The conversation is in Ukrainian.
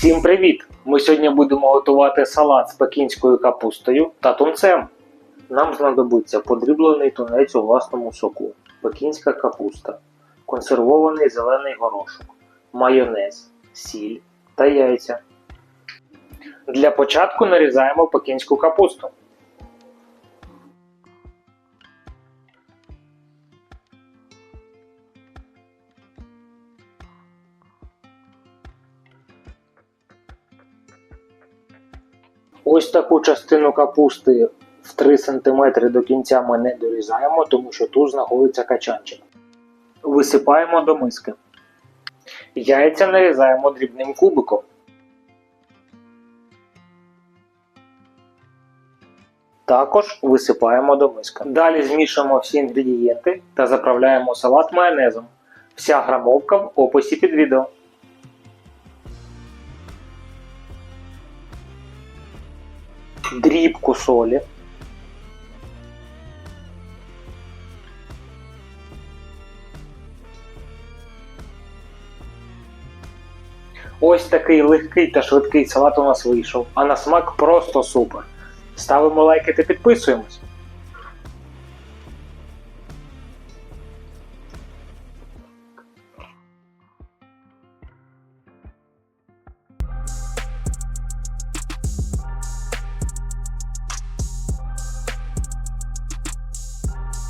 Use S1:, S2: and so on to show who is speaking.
S1: Всім привіт! Ми сьогодні будемо готувати салат з пекінською капустою та тунцем. Нам знадобиться подріблений тунець у власному соку, пекінська капуста, консервований зелений горошок, майонез, сіль та яйця. Для початку нарізаємо пекінську капусту. Ось таку частину капусти в 3 см до кінця ми не дорізаємо, тому що тут знаходиться качанчик. Висипаємо до миски. Яйця нарізаємо дрібним кубиком. Також висипаємо до миски. Далі змішуємо всі інгредієнти та заправляємо салат майонезом. Вся грамовка в описі під відео. Дрібку солі. Ось такий легкий та швидкий салат у нас вийшов, а на смак просто супер. Ставимо лайки та підписуємось.